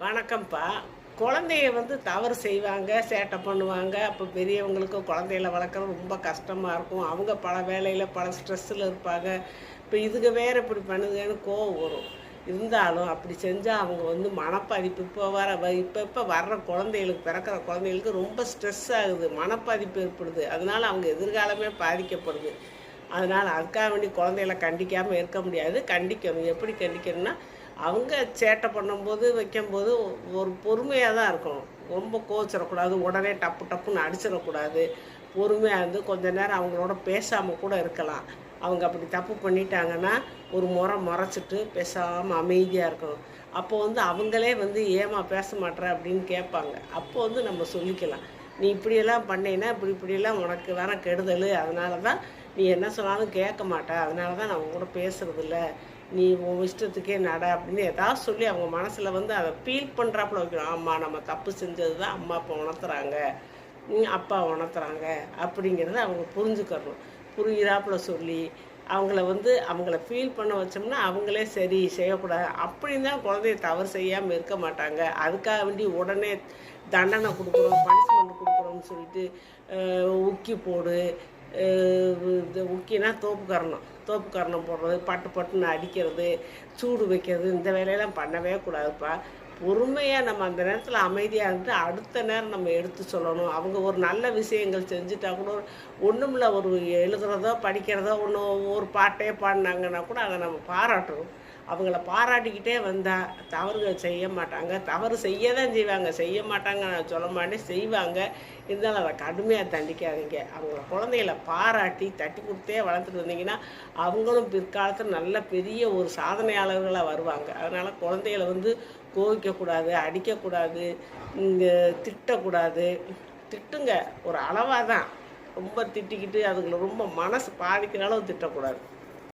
வணக்கம்ப்பா. குழந்தைய வந்து தவறு செய்வாங்க சேட்டை பண்ணுவாங்க. அப்போ பெரியவங்களுக்கு குழந்தைகள வளர்க்குறது ரொம்ப கஷ்டமாக இருக்கும். அவங்க பல வேலையில் பல ஸ்ட்ரெஸ்ஸில் இருப்பாங்க. இப்போ இதுக்கு வேறு இப்படி பண்ணுதுன்னு கோவம் வரும். இருந்தாலும் அப்படி செஞ்சால் அவங்க வந்து மனப்பாதிப்பு இப்போ வர வ- இப்போ இப்போ வர்ற குழந்தைகளுக்கு பிறக்கிற குழந்தைகளுக்கு ரொம்ப ஸ்ட்ரெஸ் ஆகுது. மனப்பாதிப்பு ஏற்படுது. அதனால அவங்க எதிர்காலமே பாதிக்கப்படுது. அதனால் அதுக்காக வேண்டி குழந்தைகளை கண்டிக்காமல் இருக்க முடியாது. கண்டிக்கணும். எப்படி கண்டிக்கணும்னா அவங்க சேட்டை பண்ணும்போது வைக்கும்போது ஒரு பொறுமையாக தான் இருக்கணும். ரொம்ப கோச்சிடக்கூடாது உடனே டப்பு டப்புன்னு அடிச்சிடக்கூடாது. பொறுமையாக இருந்து கொஞ்ச நேரம் அவங்களோட பேசாமல் கூட இருக்கலாம். அவங்க அப்படி தப்பு பண்ணிட்டாங்கன்னா ஒரு முறை முறைச்சிட்டு பேசாமல் அமைதியாக இருக்கணும். அப்போ வந்து அவங்களே வந்து ஏமா பேச மாட்டேற அப்படின்னு கேட்பாங்க. அப்போ வந்து நம்ம சொல்லிக்கலாம். நீ இப்படியெல்லாம் பண்ணீன்னா இப்படி இப்படியெல்லாம் உனக்கு தானே கெடுதல். அதனால தான் நீ என்ன சொன்னாலும் கேட்க மாட்ட. அதனால தான் நான் உன் கூட பேசுறதில்ல. நீ உன் இஷ்டத்துக்கே நட அப்படின்னு ஏதாவது சொல்லி அவங்க மனசில் வந்து அதை ஃபீல் பண்ணுறாப்புல வைக்கணும். ஆமாம் நம்ம தப்பு செஞ்சது தான் அம்மா அப்பா உணர்த்துறாங்க. அப்பா உணர்த்துறாங்க அப்படிங்கிறத அவங்க புரிஞ்சுக்கணும். புரிகிறாப்புல சொல்லி அவங்கள வந்து அவங்கள ஃபீல் பண்ண வச்சோம்னா அவங்களே சரி செய்யக்கூடாது. அப்படின்னு தான் குழந்தைய தவறு செய்யாமல் இருக்க மாட்டாங்க. அதுக்காக வேண்டி உடனே தண்டனை கொடுக்குறோம் பனிஷ்மெண்ட் கொடுக்குறோம்னு சொல்லிட்டு உக்கி போடு உக்கினா தோப்பு கரணம். தோப்பு கரணம் போடுறது பட்டு பட்டுன்னு அடிக்கிறது சூடு வைக்கிறது இந்த வேலையெல்லாம் பண்ணவே கூடாதுப்பா. பொறுமையாக நம்ம அந்த நேரத்தில் அமைதியாக இருந்துட்டு அடுத்த நேரம் நம்ம எடுத்து சொல்லணும். அவங்க ஒரு நல்ல விஷயங்கள் செஞ்சுட்டா கூட ஒன்றுமில்ல ஒரு எழுதுறதோ படிக்கிறதோ ஒன்று ஒரு பாட்டே பாடினாங்கன்னா கூட அதை நம்ம பாராட்டணும். அவங்கள பாராட்டிக்கிட்டே வந்தால் தவறுகள் செய்ய மாட்டாங்க. தவறு செய்ய தான் செய்வாங்க. செய்ய மாட்டாங்க நான் சொல்ல மாட்டேன். செய்வாங்க. இருந்தாலும் அதை கடுமையாக தண்டிக்காதீங்க. அவங்கள குழந்தைகளை பாராட்டி தட்டி கொடுத்தே வளர்த்துட்டு வந்தீங்கன்னா அவங்களும் பிற்காலத்தில் நல்ல பெரிய ஒரு சாதனையாளர்களாக வருவாங்க. அதனால் குழந்தைகளை வந்து கோவிக்கக்கூடாது அடிக்கக்கூடாது இங்கே திட்டக்கூடாது. திட்டுங்க. ஒரு அளவாக தான் ரொம்ப திட்டிக்கிட்டு அதுங்களை ரொம்ப மனசு பாதிக்கிற அளவு திட்டக்கூடாது.